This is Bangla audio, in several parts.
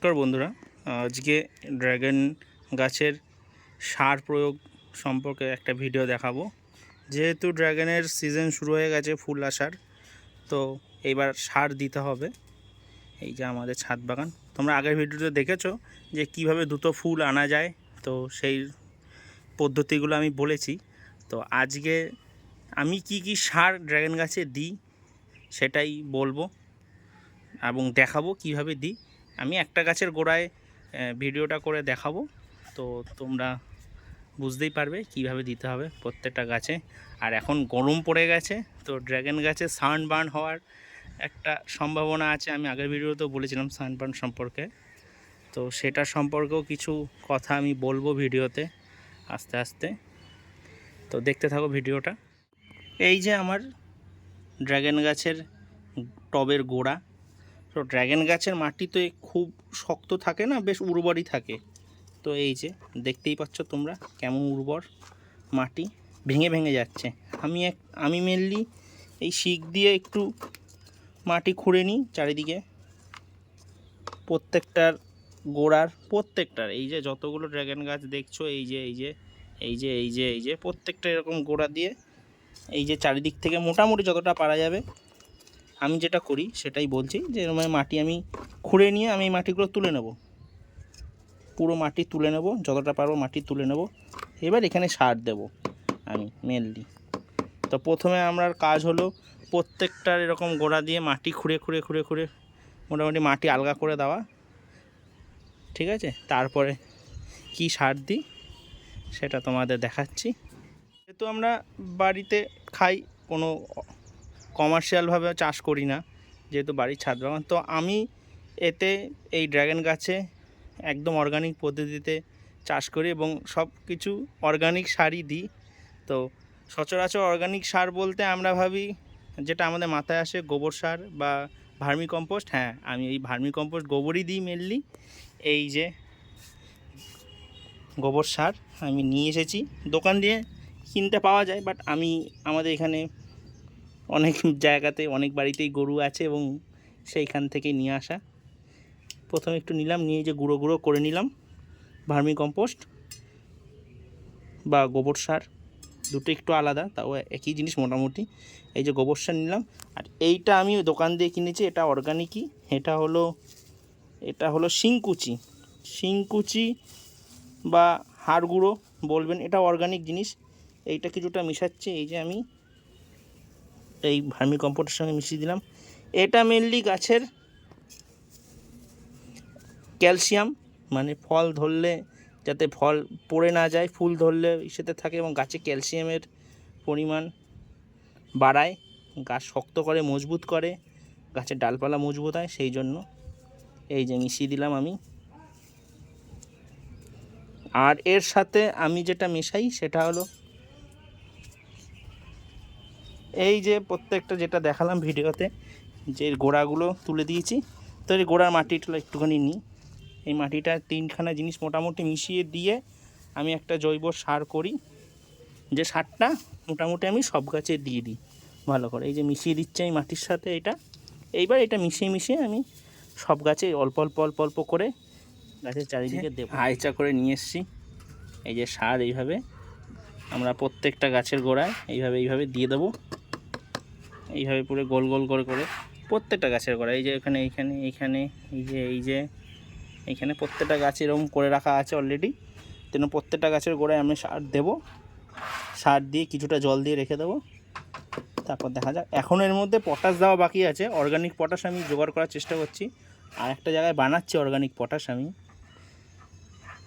নমস্কার বন্ধুরা। আজকে ড্রাগন গাছের সার প্রয়োগ সম্পর্কে একটা ভিডিও দেখাবো। যেহেতু ড্রাগনের সিজন শুরু হয়ে গেছে ফুল আসার, তো এইবার সার দিতে হবে। এই যে আমাদের ছাদ বাগান। তোমরা আগের ভিডিওতে দেখেছ যে কীভাবে দ্রুত ফুল আনা যায়, তো সেই পদ্ধতিগুলো আমি বলেছি। তো আজকে আমি কি কি সার ড্রাগন গাছে দিই সেটাই বলব এবং দেখাবো কীভাবে দিই। আমি একটা গাছের গোড়ায় ভিডিওটা করে দেখাবো। তো তোমরা বুঝতেই পারবে কীভাবে দিতে হবে প্রত্যেকটা গাছে। আর এখন গরম পড়ে গেছে, তো ড্র্যাগন গাছে সান বার্ন হওয়ার একটা সম্ভাবনা আছে। আমি আগের ভিডিওতেও বলেছিলাম সানবার্ন সম্পর্কে। তো সেটা সম্পর্কেও কিছু কথা আমি বলব ভিডিওতে আস্তে আস্তে। তো দেখতে থাকো ভিডিওটা। এই যে আমার ড্র্যাগন গাছের টবের গোড়া তো ড্র্যাগন গাছের মাটি তো খুব শক্ত থাকে না, বেশ উর্বরই থাকে। তো এই যে, দেখতেই পাচ্ছ তোমরা কেমন উর্বর মাটি, ভেঙে ভেঙে যাচ্ছে। আমি এক, আমি মেনলি এই শিক দিয়ে একটু মাটি খুঁড়ে নিই চারিদিকে। প্রত্যেকটার গোড়ার, প্রত্যেকটার, এই যে যতগুলো ড্র্যাগন গাছ দেখছ, এই যে এই যে এই যে এই যে এই যে, প্রত্যেকটা এরকম গোড়া দিয়ে, এই যে চারিদিক থেকে মোটামুটি যতটা পারা যাবে আমি যেটা করি সেটাই বলছি যে এরকম মাটি আমি খুঁড়ে নিয়ে আমি মাটিগুলো তুলে নেব। পুরো মাটি তুলে নেব, যতটা পারব মাটি তুলে নেব। এবার এখানে সার দেব আমি মেনলি তো প্রথমে আমার কাজ হলো প্রত্যেকটার এরকম গোড়া দিয়ে মাটি খুঁড়ে খুঁড়ে খুঁড়ে খুঁড়ে মোটামুটি মাটি আলগা করে দেওয়া। ঠিক আছে? তারপরে কি সার দিই সেটা তোমাদের দেখাচ্ছি। যেহেতু আমরা বাড়িতে খাই কোনো কমার্শিয়ালভাবে চাষ করি না, যেহেতু বাড়ির ছাদ বাগান। তো আমি এতে এই ড্রাগন গাছে একদম অর্গানিক পদ্ধতিতে চাষ করি এবং সব কিছু অর্গানিক সারই দিই। তো সচরাচর অর্গানিক সার বলতে আমরা ভাবি যেটা আমাদের মাথায় আসে গোবর সার বা ভার্মি কম্পোস্ট হ্যাঁ আমি এই ভার্মি কম্পোস্ট গোবরই দিই মেনলি এই যে গোবর সার আমি নিয়ে এসেছি। দোকান দিয়ে কিনতে পাওয়া যায় বাট আমি আমাদের এখানে অনেক জায়গাতে, অনেক বাড়িতেই গরু আছে এবং সেইখান থেকে নিয়ে আসা। প্রথমে একটু নিলাম, নিয়ে যে গুঁড়ো গুঁড়ো করে নিলাম। ভার্মি কম্পোস্ট বা গোবর সার, দুটো একটু আলাদা, তাও একই জিনিস মোটামুটি। এই যে গোবর সার নিলাম। আর এইটা আমি দোকান দিয়ে কিনেছি, এটা অর্গানিকই। এটা হলো এটা হলো শিংকুচি। শিংকুচি বা হাড় গুঁড়ো বলবেন, এটা অর্গানিক জিনিস। এইটা কিছুটা মিশাচ্ছি, এই যে আমি এই ভার্মি কম্পোস্টের সঙ্গে মিশিয়ে দিলাম। এটা মেনলি গাছের ক্যালসিয়াম মানে ফল ধরলে যাতে ফল পড়ে না যায়, ফুল ধরলে ইসেতে থাকে এবং গাছে ক্যালসিয়ামের পরিমাণ বাড়ায়, গাছ শক্ত করে, মজবুত করে, গাছের ডালপালা মজবুত হয়, সেই জন্য এই যে মিশিয়ে দিলাম আমি। আর এর সাথে আমি যেটা মেশাই সেটা হলো এই যে প্রত্যেকটা যেটা দেখালাম ভিডিওতে, যে গোড়াগুলো তুলে দিয়েছি, তো এই গোড়ার মাটিটা একটুখানি নিই। এই মাটিটা তিনখানা জিনিস মোটামুটি মিশিয়ে দিয়ে আমি একটা জৈব সার করি। যে সারটা মোটামুটি আমি সব গাছে দিয়ে দিই, ভালো করে। এই যে মিশিয়ে দিচ্ছি আমি মাটির সাথে এটা। এইবার এটা মিশিয়ে মিশিয়ে আমি সব গাছে অল্প অল্প অল্প অল্প করে গাছের চারিদিকে দেবো। আইচা করে নিয়ে এসছি। এই যে সার এইভাবে আমরা প্রত্যেকটা গাছের গোড়ায় এইভাবে এইভাবে দিয়ে দেবো। এইভাবে পুরো গোল গোল করে করে প্রত্যেকটা গাছের গোড়ায় এই যে এখানে, এইখানে এইখানে, এই যে এই যে, এইখানে প্রত্যেকটা গাছ এরকম করে রাখা আছে অলরেডি তেন প্রত্যেকটা গাছের গোড়ায় আমি সার দেবো। সার দিয়ে কিছুটা জল দিয়ে রেখে দেবো। তারপর দেখা যাক। এখন এর মধ্যে পটাশ দেওয়া বাকি আছে। অর্গানিক পটাশ আমি জোগাড় করার চেষ্টা করছি। আর একটা জায়গায় বানাচ্ছি অর্গানিক পটাশ আমি।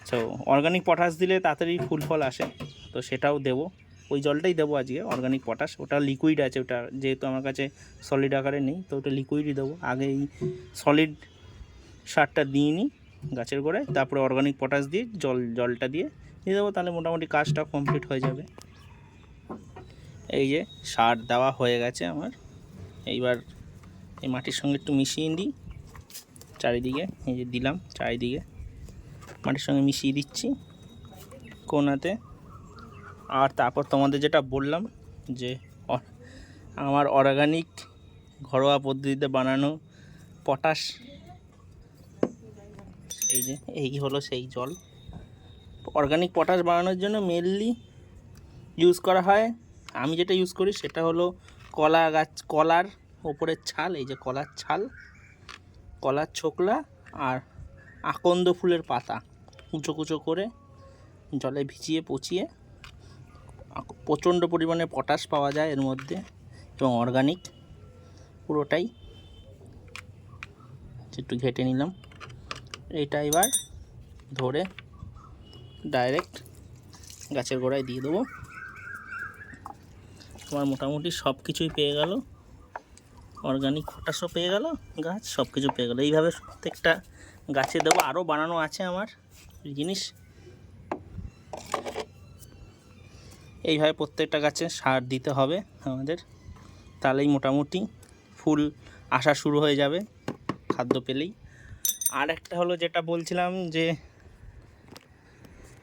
তো অর্গানিক পটাশ দিলে তাড়াতাড়ি ফুল ফল আসে। তো সেটাও দেবো। ওই জলটাই দেবো আজকে অর্গানিক পটাশ ওটা লিকুইড আছে, ওটা যেহেতু আমার কাছে সলিড আকারে নেই, তো ওটা লিকুইডই দেবো। আগে এই সলিড সারটা দিয়ে নিই গাছের গোড়ায়, তারপরে অর্গানিক পটাশ দিয়ে জল, জলটা দিয়ে দিয়ে দেবো, তাহলে মোটামুটি কাজটা কমপ্লিট হয়ে যাবে। এই যে সার দেওয়া হয়ে গেছে আমার। এইবার এই মাটির সঙ্গে একটু মিশিয়ে দিই চারিদিকে, এই যে দিলাম চারিদিকে। মাটির সঙ্গে মিশিয়ে দিচ্ছি কোনাতে। আর তারপর তোমাদের যেটা বললাম যে আমার অর্গানিক ঘরোয়া পদ্ধতিতে বানানো পটাশ। এই যে, এই হলো সেই জল। অর্গানিক পটাশ বানানোর জন্য মেনলি ইউজ করা হয়। আমি যেটা ইউজ করি সেটা হলো কলা গাছ, কলার ওপরের ছাল, এই যে কলার ছাল, কলার ছোকলা আর আকন্দ ফুলের পাতা। কুচো কুচো করে জলে ভিজিয়ে পচিয়ে প্রচণ্ড পরিমাণে পটাশ পাওয়া যায় এর মধ্যে এবং অর্গানিক পুরোটাই। একটু ঘেটে নিলাম। এইটা এবার ধরে ডাইরেক্ট গাছের গোড়ায় দিয়ে দেবো। আমার মোটামুটি সব কিছুই পেয়ে গেল। অর্গানিক পটাশও পেয়ে গেল, গাছ সব কিছু পেয়ে গেল। এইভাবে প্রত্যেকটা গাছে দেবো। আরও বানানো আছে আমার জিনিস। এইভাবে প্রত্যেকটা গাছে সার দিতে হবে আমাদের। তাহলেই মোটামুটি ফুল আসা শুরু হয়ে যাবে খাদ্য পেলেই। আর একটা হলো যেটা বলছিলাম যে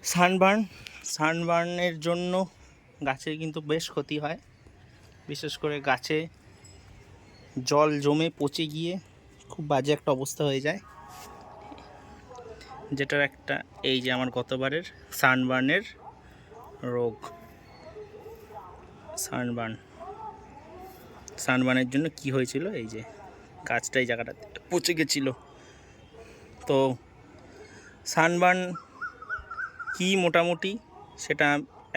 সানবার্ন, সানবার্নের জন্য গাছের কিন্তু বেশ ক্ষতি হয়। বিশেষ করে গাছে জল জমে পচে গিয়ে খুব বাজে একটা অবস্থা হয়ে যায়। যেটার একটা এই যে আমার গতবারের সানবার্নের রোগ। সানবার্ন। সানবার্নের জন্য কি হয়েছিল? এই যে গাছটা এই জায়গাটাতে পচে গেছিল। তো সানবার্ন কি মোটামুটি সেটা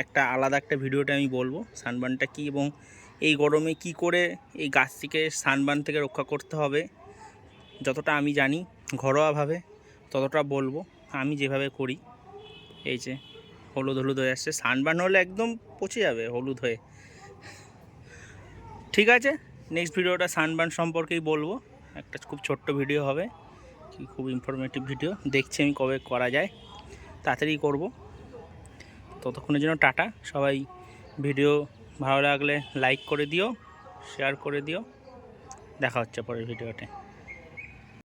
একটা আলাদা একটা ভিডিওটা আমি বলব। সানবার্নটা কি এবং এই গরমে কি করে এই গাছটিকে সানবার্ন থেকে রক্ষা করতে হবে যতটা আমি জানি ঘরোয়াভাবে ততটা বলব। আমি যেভাবে করি, এই যে হলুদ হলুদ হয়ে আসছে। সানবার্ন হলে একদম পচে যাবে হলুদ হয়ে। ঠিক আছে নেক্সট ভিডিওটা সানবার্ন সম্পর্কেই বলব। একটা খুব ছোট্ট ভিডিও হবে, খুব ইনফরমেটিভ ভিডিও দেখছি আমি কবে করা যায়। তাড়াতাড়ি করব। ততক্ষণের জন্য টাটা, সবাই ভিডিও ভালো লাগলে লাইক করে দিও শেয়ার করে দিও। দেখা হচ্ছে পরের ভিডিওতে